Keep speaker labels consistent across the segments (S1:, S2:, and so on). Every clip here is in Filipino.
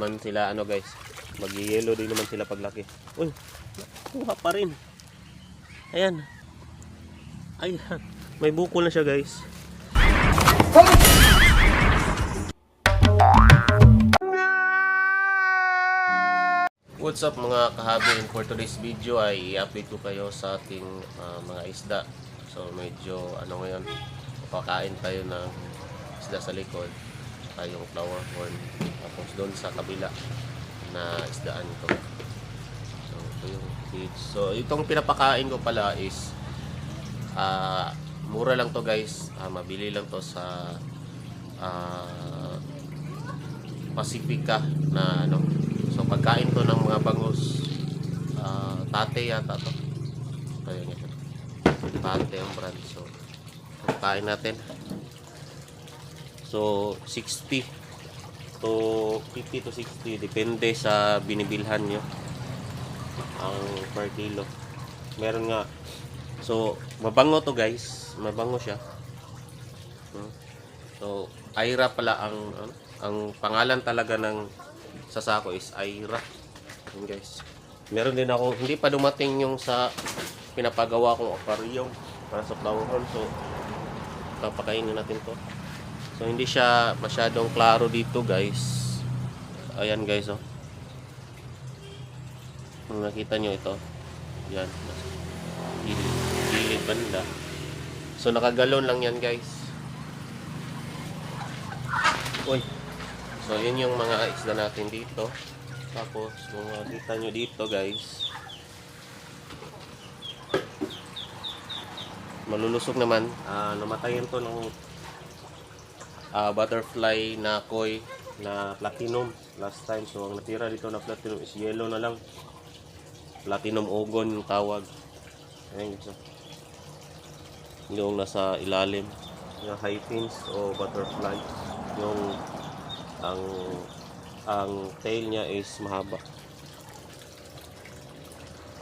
S1: naman sila ano guys. Mag-yellow din naman sila paglaki. Uy, kuha pa rin. Ayan. Ayan. May bukol na siya guys. What's up mga kahabi for today's video ay i-update ko kayo sa ating ah, mga isda. So medyo ano ngayon, pakain tayo ng isda sa likod saka yung flower horn tapos doon sa kabila na isdaan ko. So ito yung feed. So itong pinapakain ko pala is ah, mura lang to guys. Ah, mabili lang to sa ah, Pacifica na ano. So pagkain to ng mga bangus ah, tate yata to. Kaya nga. Tate ang brand. So pagkain natin. So 60 to 50 to 60 depende sa binibilhan nyo ang per kilo. Meron nga So mabango to guys. Mabango siya. Hmm. So Aira pala ang ano, ang pangalan talaga ng sasako is Aira. Yun guys. Meron din ako, hindi pa dumating yung sa pinapagawa kong aquarium para sa flower horn. So, papakainin natin to. So, hindi siya masyadong klaro dito guys. Ayan guys oh. Kung nakita nyo ito. Yan. Gilid, gilid banda. So, nakagalon lang yan guys. Uy. So, yun yung mga isda natin dito. Tapos, kung makikita nyo dito, guys. Malulusog naman. Ah, namatayan to ng ah, butterfly na koi na platinum last time. So, ang natira dito na platinum is yellow na lang. Platinum ogon yung tawag. Ayan guys. Yung nasa ilalim. Yung high fins o butterfly. Yung ang ang tail niya is mahaba.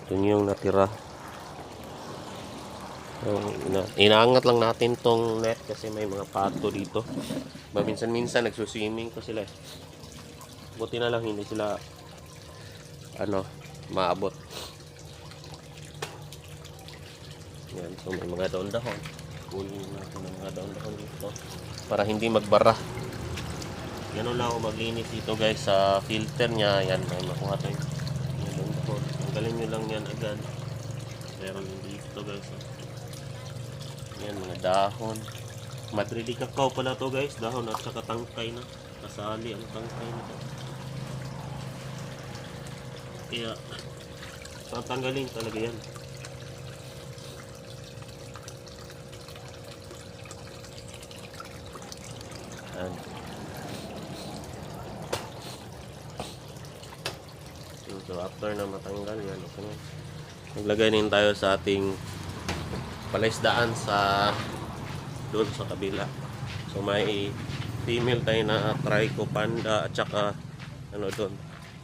S1: Yun yung natira. Ina inaangat lang natin tong net kasi may mga pato dito. Paminsan-minsan nagsuswimming ko sila. eh. Buti na lang hindi sila ano, maabot. Yan, so may mga daon-dahon. Kunin natin ang mga daon-dahon dito para hindi magbara. Ganun lang ako maglinis dito guys sa filter niya. Yan, may makuha tayo. Yan, daon-dahon. Nyo lang yan agad. Meron dito guys. Oh. Yan, mga dahon. Madridi kakao pala to guys. Dahon at saka tangkay na. Kasali ang tangkay na. Kaya, tatanggalin talaga yan. Yan. So, so, after na matanggal yan, okay na. Maglagay din tayo sa ating palaisdaan sa doon sa kabila. So may female tayo na trico panda at saka ano doon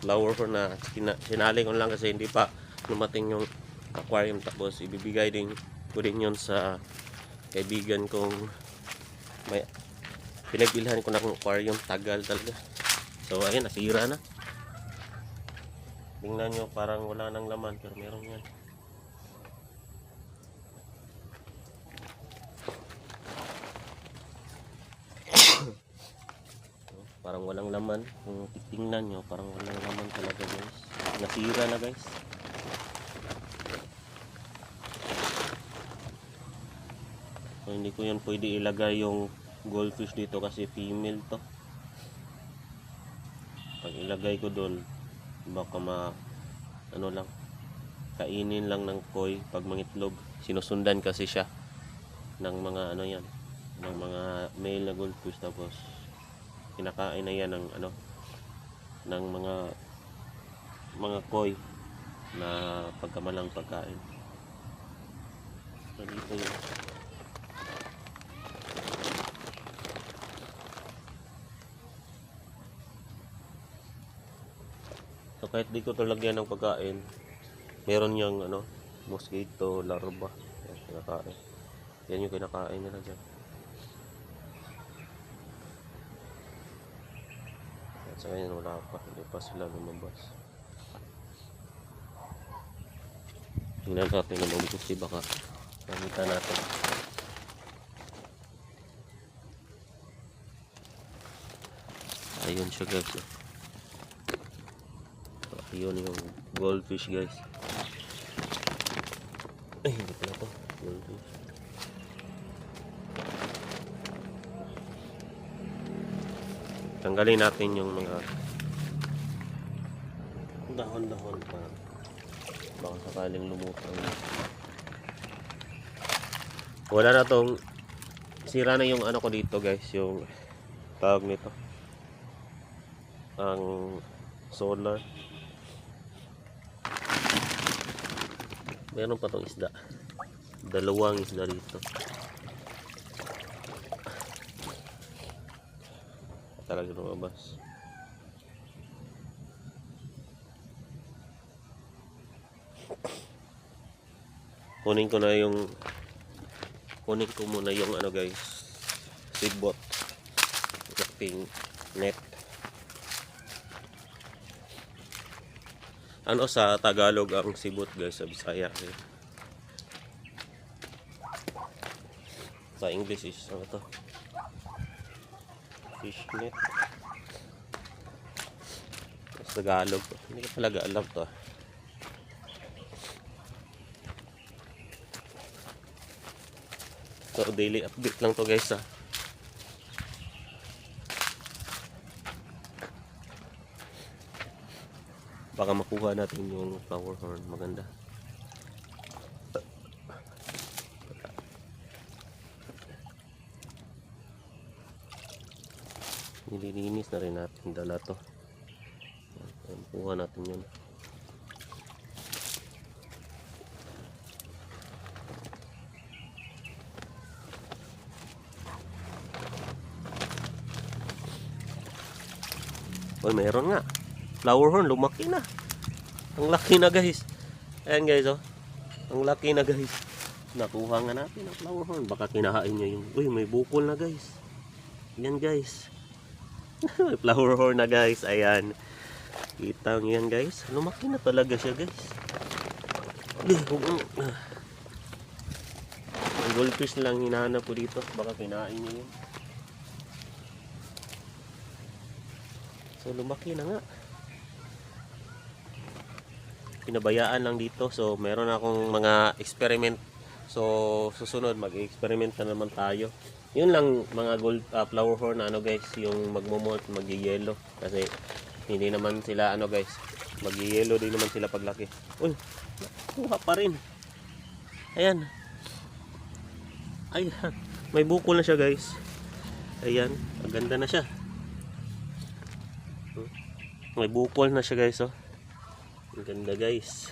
S1: flower horn na sina, sinali ko lang kasi hindi pa lumating yung aquarium. Tapos ibibigay din ko din yun sa kaibigan kong may pinagbilhan ko na ng aquarium. Tagal talaga. So ayun nasira na. Tingnan nyo parang wala nang laman pero meron yan parang walang laman. Kung titingnan nyo parang walang laman talaga guys. Nasira na guys. So hindi ko yan pwede ilagay yung goldfish dito kasi female to. Pag ilagay ko doon baka ma ano lang kainin lang ng koi pag mangitlog. Sinusundan kasi siya ng mga ano yan ng mga male na goldfish. Tapos kinakain na yan ng ano ng mga mga koi na pagkamalang pagkain. So dito yun. So kahit di ko ito lagyan ng pagkain meron yung ano mosquito larva. Yan kinakain. Yan yung kinakain nila dyan Sa ngayon wala pa, hindi pa sila lumabas. Tingnan natin na mabuti baka makita natin. Ayun siya guys. ayun yung goldfish guys. Ay, hindi pala to. Goldfish. Tanggalin natin yung mga dahon-dahon pa. Baka sakaling lumutang. Wala na tong sira na yung ano ko dito guys, yung tawag nito. Ang solar. Meron pa tong isda. Dalawang isda dito. Talaga lumabas. Kunin ko na yung kunin ko muna yung ano guys seedbot ating net ano sa Tagalog ang sibot guys sa Bisaya eh. sa English is ano to fish net sa Tagalog hindi ko talaga alam to. So daily update lang to guys ah. Baka makuha natin yung flower horn maganda. Nililinis na rin natin dala to. Kuha natin yun. Uy, meron nga. Flower horn, lumaki na. Ang laki na guys. Ayan guys, oh. Ang laki na guys. Nakuha nga natin ang flower horn. Baka kinahain niya yung... Uy, may bukol na guys. Yan guys. flower horn na guys. Ayan. Kita niyo yan guys. Lumaki na talaga siya guys. Mo- ah. Ang goldfish lang hinahanap ko dito. Baka kinain niya yun. So lumaki na nga. Pinabayaan lang dito. So meron akong mga experiment. So susunod mag-experiment na naman tayo. Yun lang mga gold uh, flower horn ano guys, yung magmo-molt, magyi-yellow kasi hindi naman sila ano guys, magyi-yellow din naman sila paglaki. Uy, kuha pa rin. Ayan. Ayan. May bukol na siya guys. Ayan, ang ganda na siya. May bukol na siya guys oh. Ang ganda guys.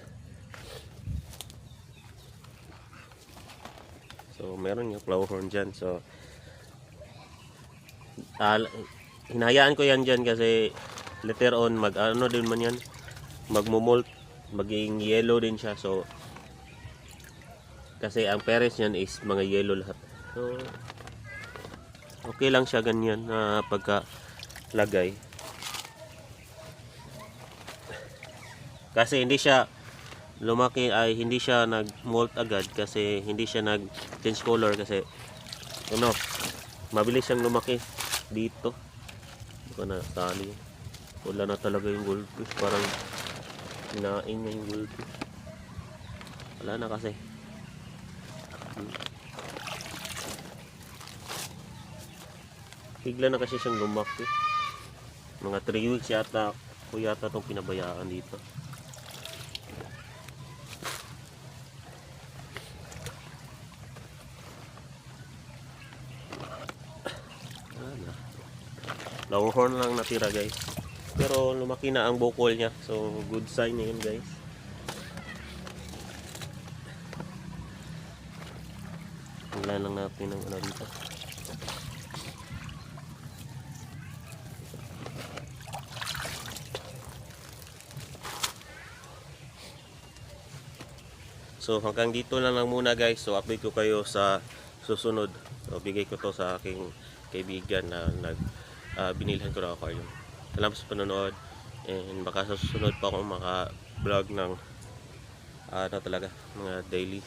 S1: So meron yung flower horn dyan. So hinayaan ko yan dyan kasi later on mag ano din man yan magmumolt maging yellow din siya. So kasi ang parents niyan is mga yellow lahat. So okay lang siya ganyan na pagka lagay Kasi hindi siya lumaki ay hindi siya nag-molt agad kasi hindi siya nag-change color kasi ano, mabilis siyang lumaki dito. Baka na tali. Wala na talaga yung goldfish. Parang hinain niya yung goldfish. Wala na kasi. Bigla na kasi siyang lumaki. Mga 3 weeks yata ko yata itong pinabayaan dito. Wala. Flower horn lang natira guys. Pero lumaki na ang bukol niya. So good sign na yun guys. Wala lang natin ng ano dito. So hanggang dito lang lang muna guys. So update ko kayo sa susunod. So bigay ko to sa aking kaibigan na nag ah, binilhan ko ng aquarium. salamat sa panonood. And baka sa susunod pa akong maka-vlog ng ano talaga, mga daily